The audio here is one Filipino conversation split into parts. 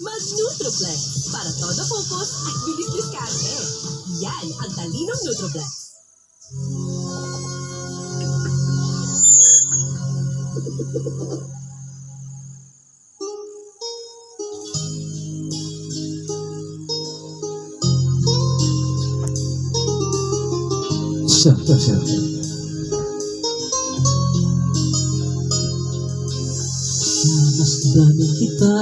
Mas Nutroflex, para todo focus, administres kage. É, Yan ang talinong Nutroflex. Certo, certo. Siya. Nasdan kita,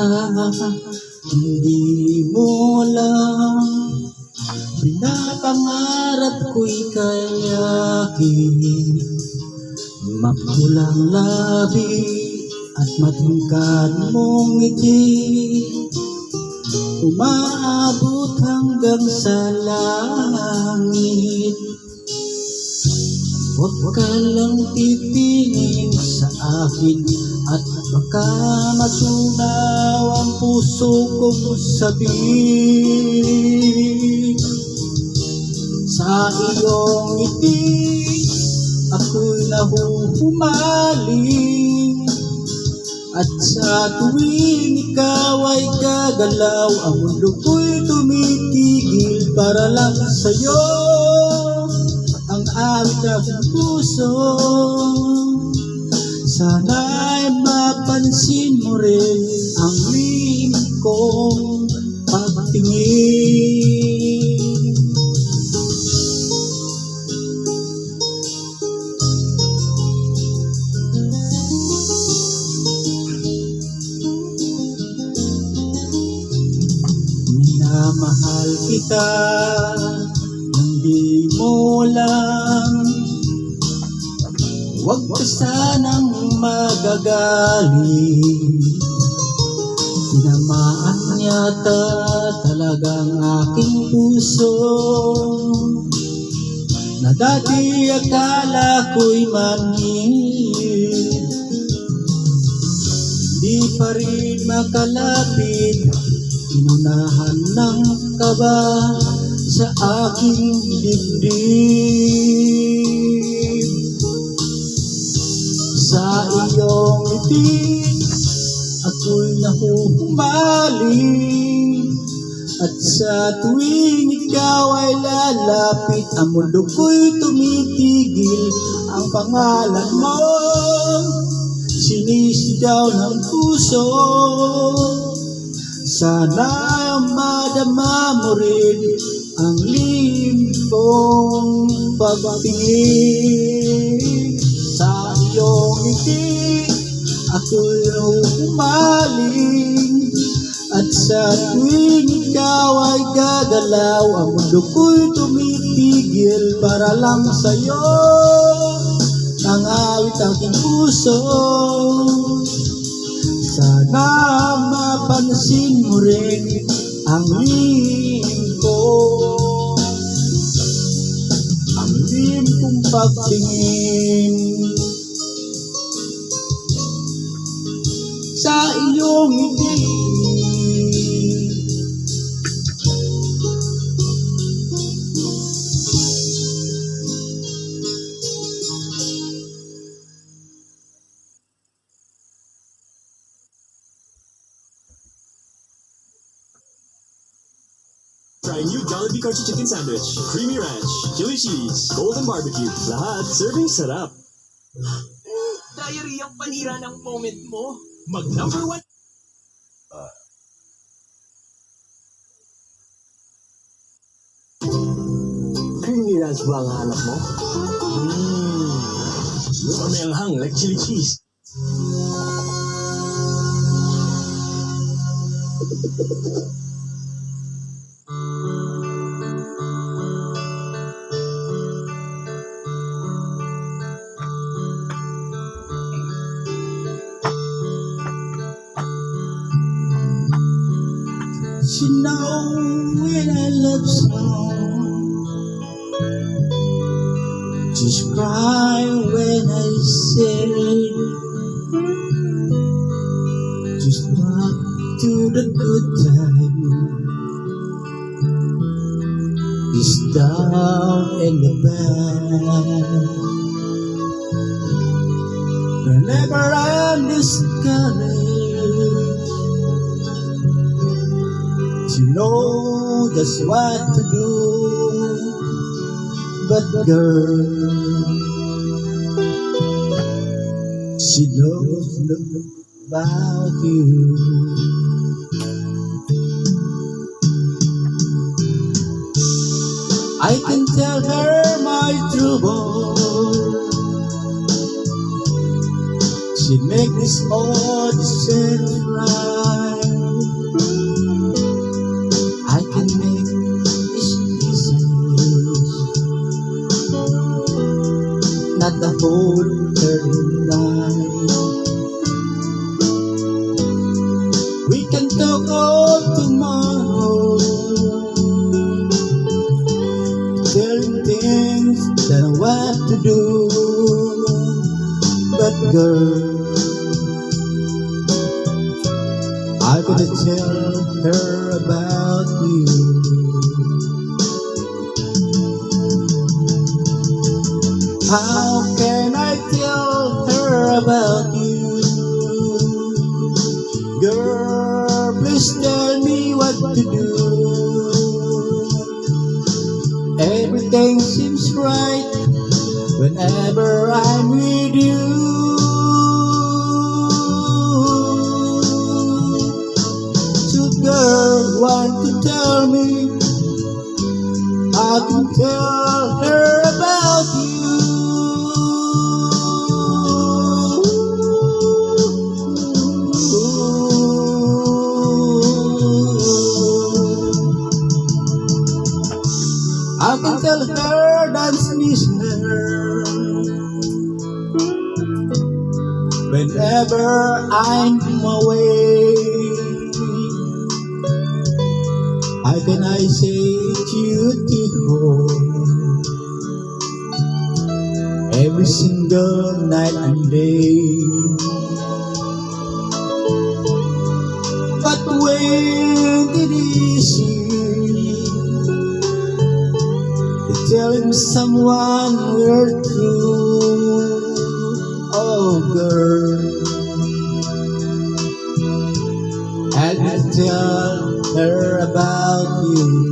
hindi mo alam. Pinapangarap ko'y kayakin Mapulang labi at matangkad mong ngiti. Umaabot hanggang sa langit Huwag ka lang titingin sa akin At baka matunaw ang puso kong sabihin. Sa iyong ngiti Ako'y nahuhumaling. At sa tuwing ikaw ay gagalaw Ang mundo ko'y tumitigil para lang sa'yo Aking puso. Sana'y mapansin mo rin Ang puso. Na dati akala ko'y mangin Di pa rin makalapit Inunahan ng kaba sa aking dibdib. Sa iyong ngiti ako'y nahuhumaling At sa tuwing ikaw ay lalapit Ang mundo ko'y tumitigil. Ang pangalan mo Sinisigaw ng puso. Sana madama mo rin Ang limpong pagtingin. Sa iyong ngiti Ako'y umaling At sa tuwing ikaw ay gagalaw Ang mundo ko'y tumitigil Para lang sa'yo. Ang awit aking puso. Sana mapansin mo rin Ang lihim ko. Ang lihim kong pagtingin. Sa iyong ngiti. Crunchy Chicken Sandwich, Creamy Ranch, Chili Cheese, Golden Barbecue. Lahat serving sarap. Diary ang panira ng moment mo. Mag number one. Creamy Ranch ba ang hanap mo? Mmm. Mamelhang like chili cheese. She love song Just cry when I say Just back to the good time. This down in the band Whenever I'm discouraged She know just what to do. But girl, she knows about you. I can tell her my trouble. She make this all decision right. Not the whole third night. We can talk all tomorrow. Telling things that I want to do. But girl, I'm gonna tell her about you. How can I tell her about you? Girl, please tell me what to do. Everything seems right whenever I'm with you. Girl, want to tell me I can tell Every single night and day But when did he see telling someone we're true. Oh, girl, me tell her about you.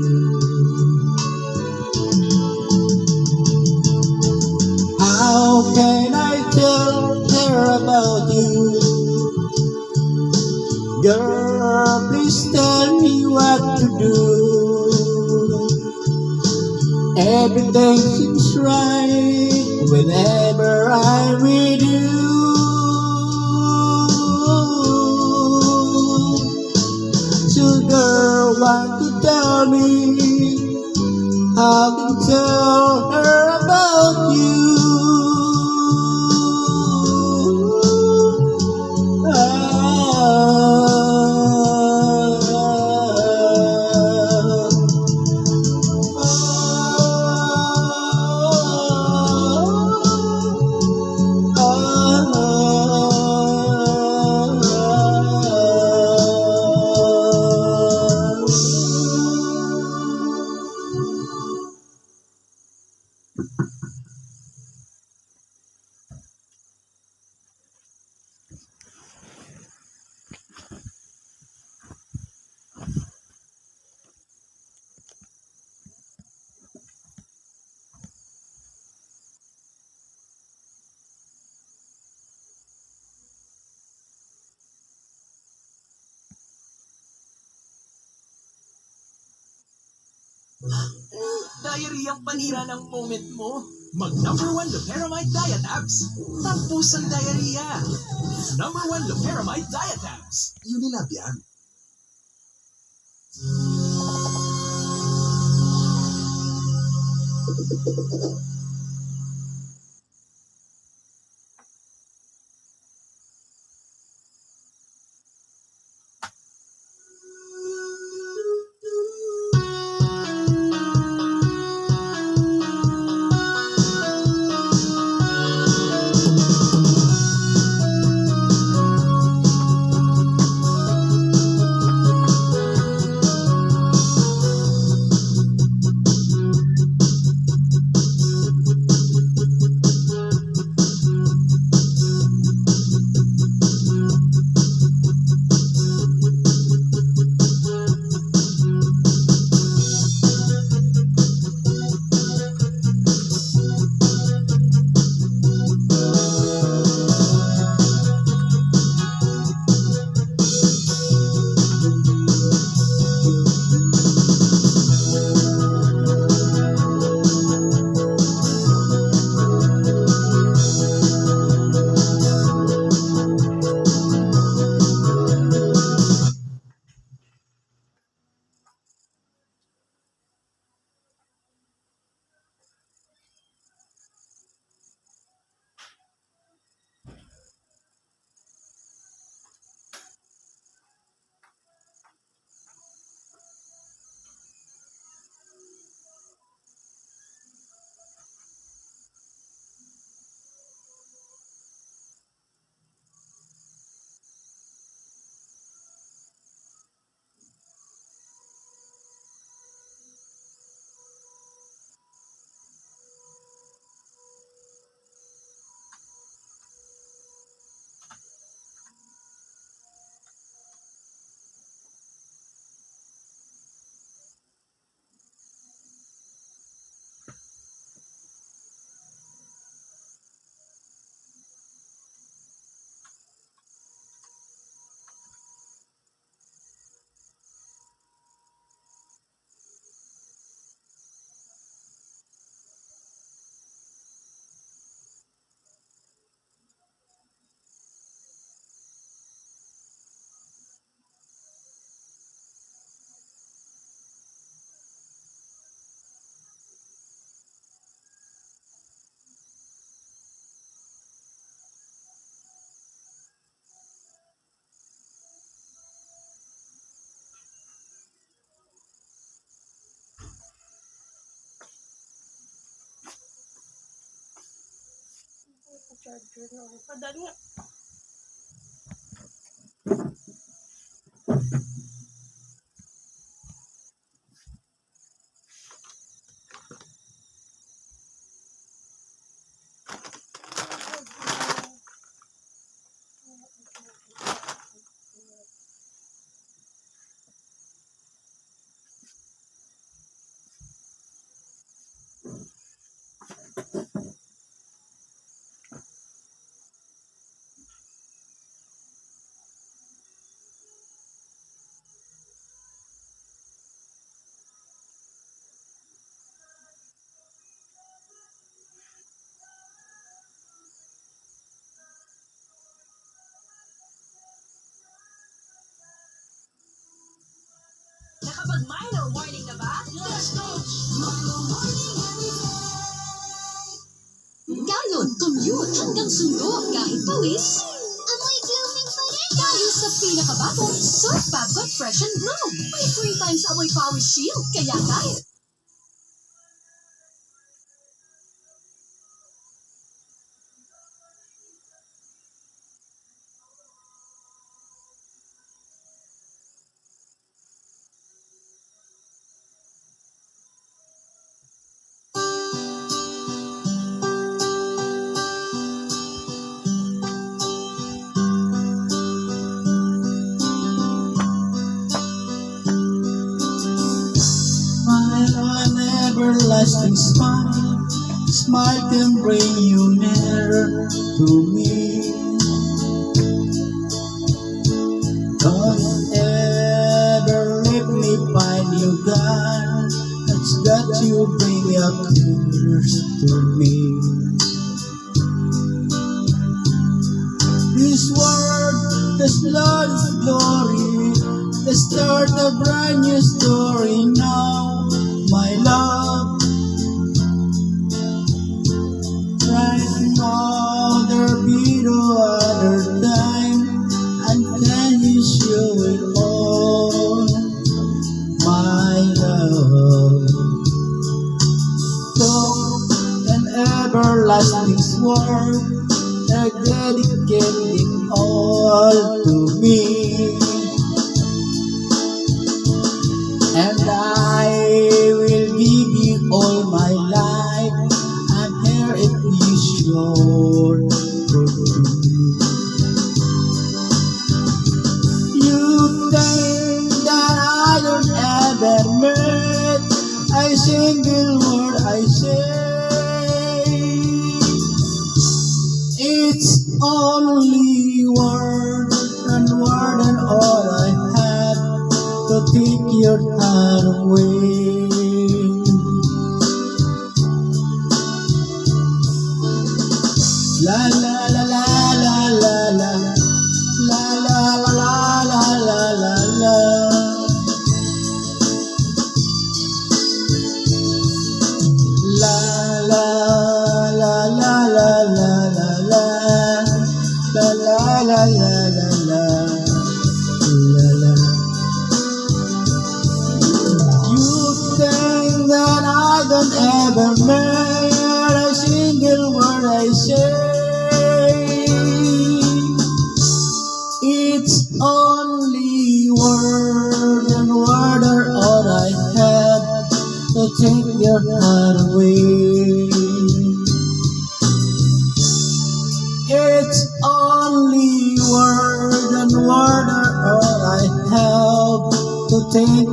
Girl, please tell me what to do. Everything seems right whenever I'm with you. So girl, want to tell me I can tell her about you. Diary ang panira ng moment mo. Mag number 1 Loperamide Diet Abs. Tapos ang diarrhea. Number 1 Loperamide Diet Abs. Unilab yan. charger no. Padahal ingat nga. Nakapag-minor warning na ba? Let's go! Galon, commute hanggang sundo kahit pawis. Amoy blooming pa rin. Dahil sa pinakabagong Surf Babcoat Fresh and Bloom. May three times amoy pawis shield. Kaya kahit everlasting smile. Smile can bring you nearer to me. Don't ever leave me find you gone. That's got you bring your tears to me. This world, this Lord's glory, the start a brand new story now, one. You think that I don't ever meet a single word I say. It's only word and word and all I have to take your heart away. up right away. It's only word and water all I have to take